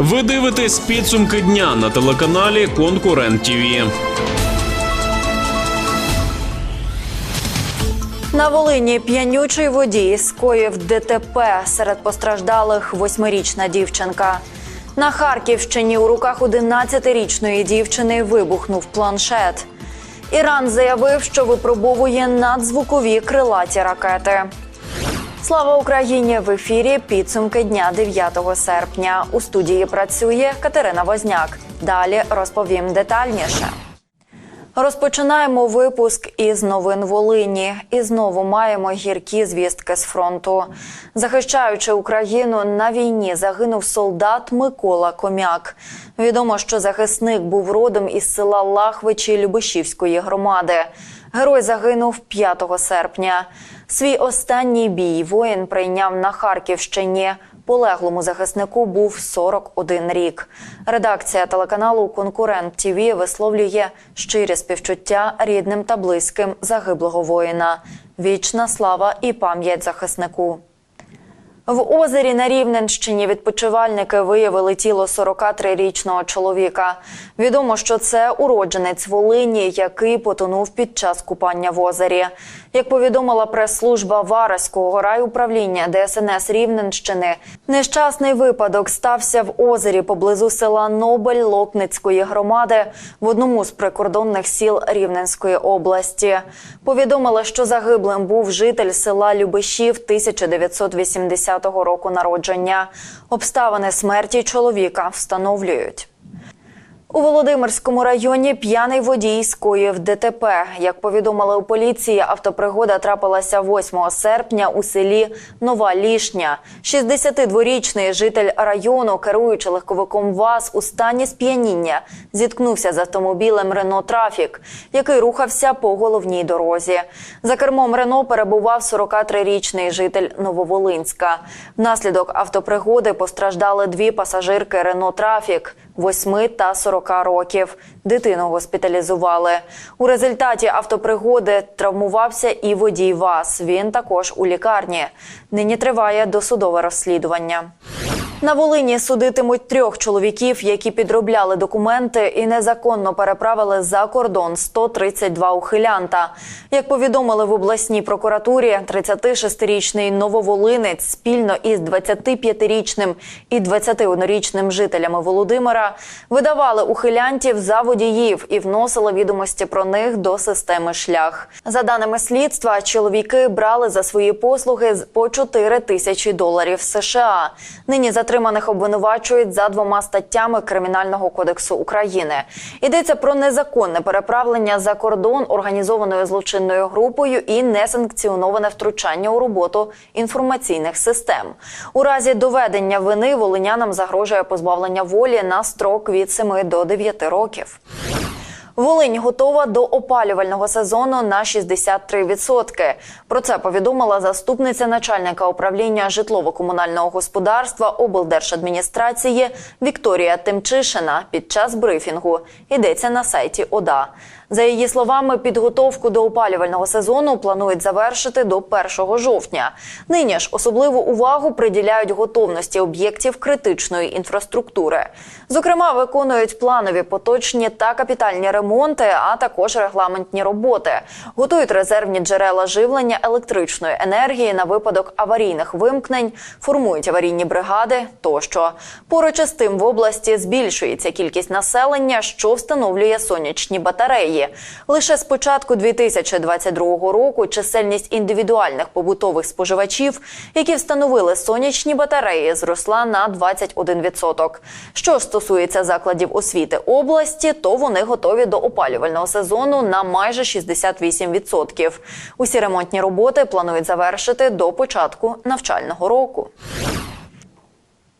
Ви дивитесь підсумки дня на телеканалі Конкурент ТІВІ. На Волині п'янючий водій скоїв ДТП серед постраждалих восьмирічна дівчинка. На Харківщині у руках 11-річної дівчини вибухнув планшет. Іран заявив, що випробовує надзвукові крилаті ракети. Слава Україні! В ефірі підсумки дня 9 серпня. У студії працює Катерина Возняк. Далі розповім детальніше. Розпочинаємо випуск із новин Волині. І знову маємо гіркі звістки з фронту. Захищаючи Україну на війні, загинув солдат Микола Комяк. Відомо, що захисник був родом із села Лахвичі Любишівської громади. Герой загинув 5 серпня. Свій останній бій воїн прийняв на Харківщині. Полеглому захиснику був 41 рік. Редакція телеканалу Конкурент ТІВІ висловлює щирі співчуття рідним та близьким загиблого воїна. Вічна слава і пам'ять захиснику. В озері на Рівненщині відпочивальники виявили тіло 43-річного чоловіка. Відомо, що це уродженець Волині, який потонув під час купання в озері. Як повідомила прес-служба Вараського райуправління ДСНС Рівненщини, нещасний випадок стався в озері поблизу села Нобель Лопницької громади в одному з прикордонних сіл Рівненської області. Повідомила, що загиблим був житель села Любишів 1980 року народження. Обставини смерті чоловіка встановлюють. У Володимирському районі п'яний водій скоїв ДТП. Як повідомили у поліції, автопригода трапилася 8 серпня у селі Нова Лішня. 62-річний житель району, керуючи легковиком ВАЗ у стані сп'яніння, зіткнувся з автомобілем Рено Трафік, який рухався по головній дорозі. За кермом Рено перебував 43-річний житель Нововолинська. Внаслідок автопригоди постраждали дві пасажирки Рено Трафік. 8 та 40 років. Дитину госпіталізували. У результаті автопригоди травмувався і водій ВАЗ. Він також у лікарні. Нині триває досудове розслідування. На Волині судитимуть трьох чоловіків, які підробляли документи і незаконно переправили за кордон 132 ухилянта. Як повідомили в обласній прокуратурі, 36-річний нововолинець спільно із 25-річним і 21-річним жителями Володимира видавали ухилянтів за водіїв і вносили відомості про них до системи шлях. За даними слідства, чоловіки брали за свої послуги по 4 тисячі доларів США. Нині затриманих обвинувачують за двома статтями Кримінального кодексу України. Йдеться про незаконне переправлення за кордон організованою злочинною групою і несанкціоноване втручання у роботу інформаційних систем. У разі доведення вини волинянам загрожує позбавлення волі на строк від 7 до 9 років. Волинь готова до опалювального сезону на 63%. Про це повідомила заступниця начальника управління житлово-комунального господарства облдержадміністрації Вікторія Тимчишина під час брифінгу. Йдеться на сайті ОДА. За її словами, підготовку до опалювального сезону планують завершити до 1 жовтня. Нині ж особливу увагу приділяють готовності об'єктів критичної інфраструктури. Зокрема, виконують планові поточні та капітальні ремонти, а також регламентні роботи. Готують резервні джерела живлення електричної енергії на випадок аварійних вимкнень, формують аварійні бригади тощо. Поруч із тим в області збільшується кількість населення, що встановлює сонячні батареї. Лише з початку 2022 року чисельність індивідуальних побутових споживачів, які встановили сонячні батареї, зросла на 21%. Що стосується закладів освіти області, то вони готові до опалювального сезону на майже 68%. Усі ремонтні роботи планують завершити до початку навчального року.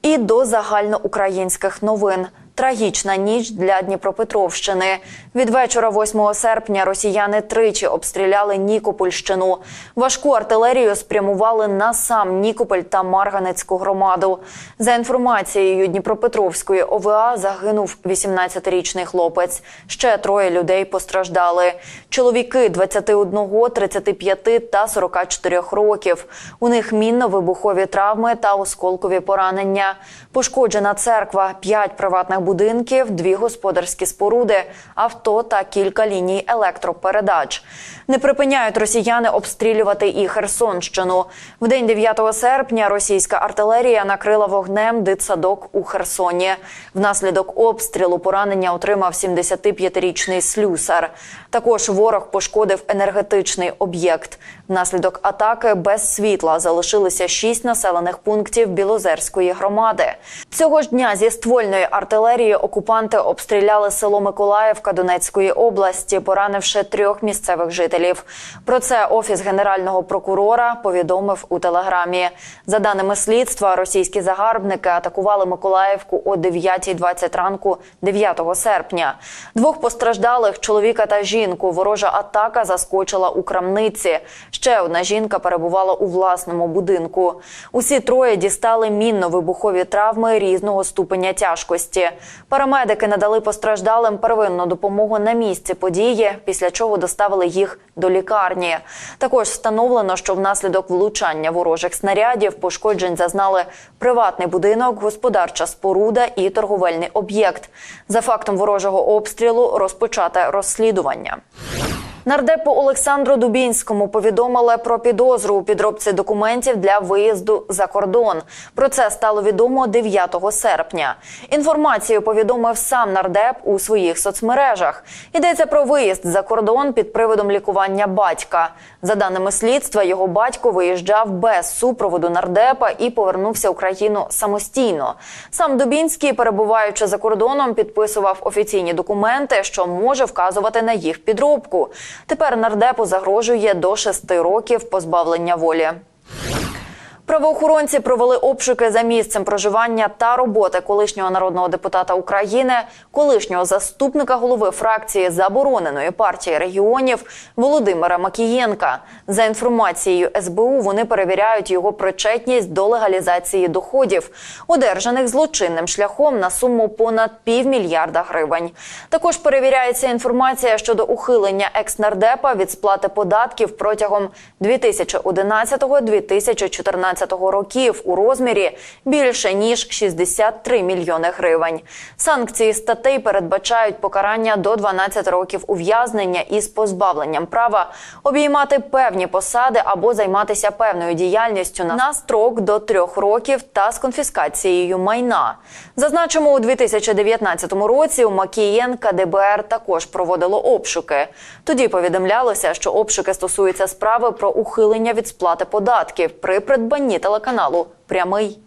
І до загальноукраїнських новин Трагічна ніч для Дніпропетровщини. Від вечора 8 серпня росіяни тричі обстріляли Нікопольщину. Важку артилерію спрямували на сам Нікополь та Марганецьку громаду. За інформацією Дніпропетровської ОВА загинув 18-річний хлопець. Ще троє людей постраждали. Чоловіки 21, 35 та 44 років. У них мінно-вибухові травми та осколкові поранення. Пошкоджена церква, 5 приватних будинків, дві господарські споруди, авто та кілька ліній електропередач. Не припиняють росіяни обстрілювати і Херсонщину. В день 9 серпня російська артилерія накрила вогнем дитсадок у Херсоні. Внаслідок обстрілу поранення отримав 75-річний слюсар. Також ворог пошкодив енергетичний об'єкт. Внаслідок атаки без світла залишилися шість населених пунктів Білозерської громади. Цього ж дня зі ствольної артилерії окупанти обстріляли село Миколаївка Донецької області, поранивши трьох місцевих жителів. Про це офіс генерального прокурора повідомив у телеграмі. За даними слідства, російські загарбники атакували Миколаївку о 9.20 ранку 9 серпня. Двох постраждалих чоловіка та жінку. Ворожа атака заскочила у крамниці. Ще одна жінка перебувала у власному будинку. Усі троє дістали мінно-вибухові травми різного ступеня тяжкості. Парамедики надали постраждалим первинну допомогу на місці події, після чого доставили їх до лікарні. Також встановлено, що внаслідок влучання ворожих снарядів пошкоджень зазнали приватний будинок, господарча споруда і торговельний об'єкт. За фактом ворожого обстрілу розпочате розслідування. Нардепу Олександру Дубінському повідомили про підозру у підробці документів для виїзду за кордон. Про це стало відомо 9 серпня. Інформацію повідомив сам нардеп у своїх соцмережах. Йдеться про виїзд за кордон під приводом лікування батька. За даними слідства, його батько виїжджав без супроводу нардепа і повернувся в Україну самостійно. Сам Дубінський, перебуваючи за кордоном, підписував офіційні документи, що може вказувати на їх підробку. Тепер нардепу загрожує до шести років позбавлення волі. Правоохоронці провели обшуки за місцем проживання та роботи колишнього народного депутата України, колишнього заступника голови фракції забороненої партії регіонів Володимира Макієнка. За інформацією СБУ, вони перевіряють його причетність до легалізації доходів, одержаних злочинним шляхом на суму понад півмільярда гривень. Також перевіряється інформація щодо ухилення екснардепа від сплати податків протягом 2011-2014 років у розмірі більше ніж 63 мільйони гривень. Санкції статей передбачають покарання до 12 років ув'язнення із позбавленням права обіймати певні посади або займатися певною діяльністю на строк до трьох років та з конфіскацією майна. Зазначимо, у 2019 році у Макієнка ДБР також проводило обшуки. Тоді повідомлялося, що обшуки стосуються справи про ухилення від сплати податків при придбанні телеканалу Прямий.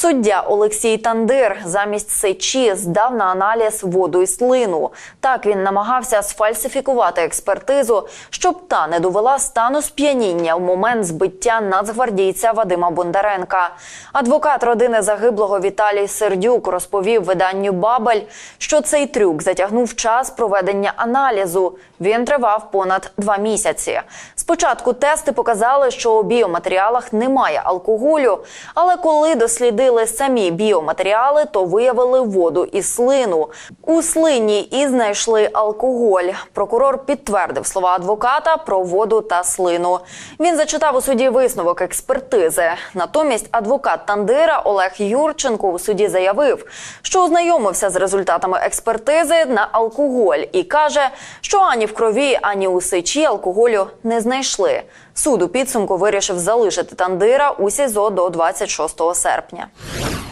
Суддя Олексій Тандир замість сечі здав на аналіз воду і слину. Так він намагався сфальсифікувати експертизу, щоб та не довела стану сп'яніння в момент збиття нацгвардійця Вадима Бондаренка. Адвокат родини загиблого Віталій Сердюк розповів виданню Бабель, що цей трюк затягнув час проведення аналізу. Він тривав понад два місяці. Спочатку тести показали, що у біоматеріалах немає алкоголю, але коли дослідили самі біоматеріали, то виявили воду і слину. У слині і знайшли алкоголь. Прокурор підтвердив слова адвоката про воду та слину. Він зачитав у суді висновок експертизи. Натомість адвокат Тандира Олег Юрченко у суді заявив, що ознайомився з результатами експертизи на алкоголь і каже, що ані в крові, ані у сечі алкоголю не знайшли. Суд у підсумку вирішив залишити Тандира у СІЗО до 26 серпня. China.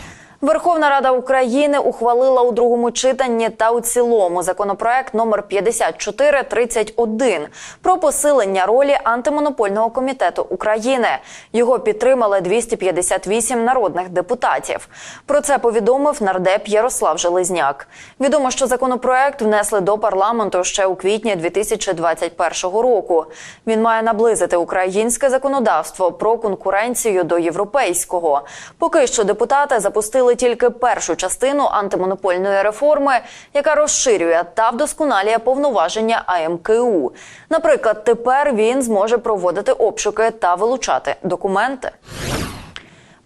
Верховна Рада України ухвалила у другому читанні та у цілому законопроект номер 5431 про посилення ролі антимонопольного комітету України. Його підтримали 258 народних депутатів. Про це повідомив нардеп Ярослав Железняк. Відомо, що законопроект внесли до парламенту ще у квітні 2021 року. Він має наблизити українське законодавство про конкуренцію до європейського. Поки що депутати запустили ухвалили тільки першу частину антимонопольної реформи, яка розширює та вдосконалює повноваження АМКУ. Наприклад, тепер він зможе проводити обшуки та вилучати документи.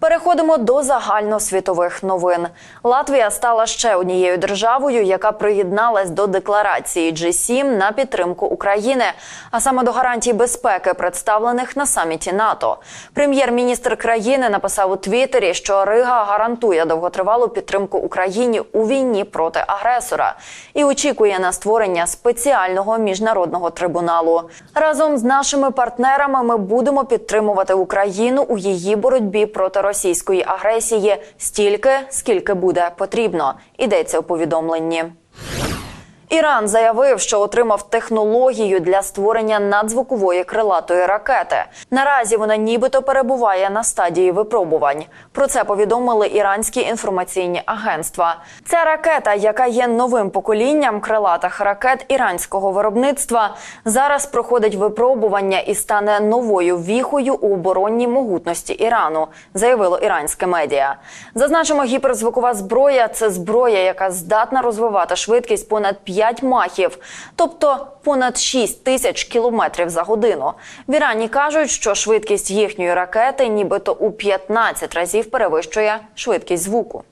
Переходимо до загальносвітових новин. Латвія стала ще однією державою, яка приєдналась до декларації G7 на підтримку України, а саме до гарантій безпеки, представлених на саміті НАТО. Прем'єр-міністр країни написав у Твіттері, що Рига гарантує довготривалу підтримку Україні у війні проти агресора і очікує на створення спеціального міжнародного трибуналу. Разом з нашими партнерами ми будемо підтримувати Україну у її боротьбі проти російської агресії стільки, скільки буде потрібно. Ідеться у повідомленні. Іран заявив, що отримав технологію для створення надзвукової крилатої ракети. Наразі вона нібито перебуває на стадії випробувань. Про це повідомили іранські інформаційні агентства. Ця ракета, яка є новим поколінням крилатих ракет іранського виробництва, зараз проходить випробування і стане новою віхою у оборонній могутності Ірану, заявило іранське медіа. Зазначимо, гіперзвукова зброя це зброя, яка здатна розвивати швидкість понад 5 махів, тобто понад 6 тисяч кілометрів за годину. В Ірані кажуть, що швидкість їхньої ракети нібито у 15 разів перевищує швидкість звуку.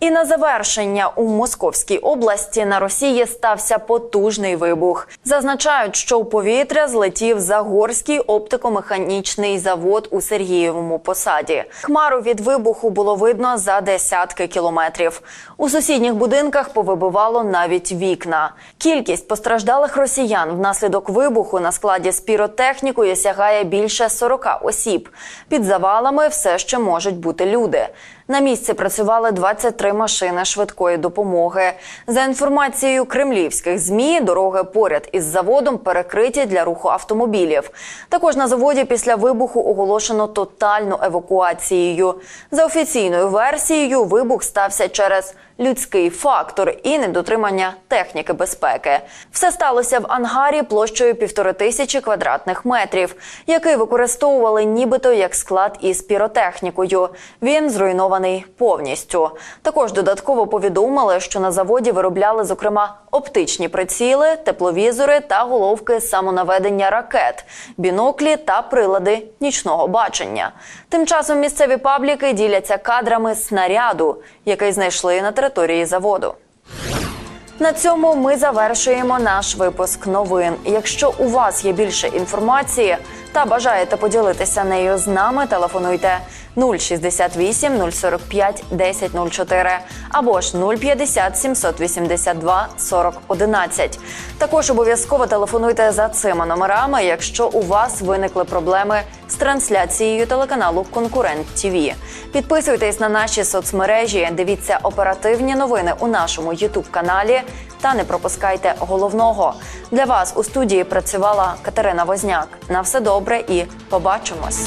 І на завершення у Московській області на Росії стався потужний вибух. Зазначають, що у повітря злетів Загорський оптико-механічний завод у Сергієвому посаді. Хмару від вибуху було видно за десятки кілометрів. У сусідніх будинках повибивало навіть вікна. Кількість постраждалих росіян внаслідок вибуху на складі з піротехнікою сягає більше 40 осіб. Під завалами все ще можуть бути люди. На місці працювали 23 машини швидкої допомоги. За інформацією кремлівських змі, дороги поряд із заводом перекриті для руху автомобілів. Також на заводі після вибуху оголошено тотальну евакуацією. За офіційною версією, вибух стався через людський фактор і недотримання техніки безпеки. Все сталося в ангарі площею півтори тисячі квадратних метрів, який використовували нібито як склад із піротехнікою. Він зруйнований повністю. Також додатково повідомили, що на заводі виробляли зокрема оптичні приціли, тепловізори та головки самонаведення ракет, біноклі та прилади нічного бачення. Тим часом місцеві пабліки діляться кадрами снаряду, який знайшли на території заводу. На цьому ми завершуємо наш випуск новин. Якщо у вас є більше інформації та бажаєте поділитися нею з нами, телефонуйте 068 045 1004 або ж 050 782 40 11. Також обов'язково телефонуйте за цими номерами, якщо у вас виникли проблеми з трансляцією телеканалу Конкурент ТІВІ. Підписуйтесь на наші соцмережі, дивіться оперативні новини у нашому Ютуб каналі та не пропускайте головного. Для вас у студії працювала Катерина Возняк. На все добре і побачимось.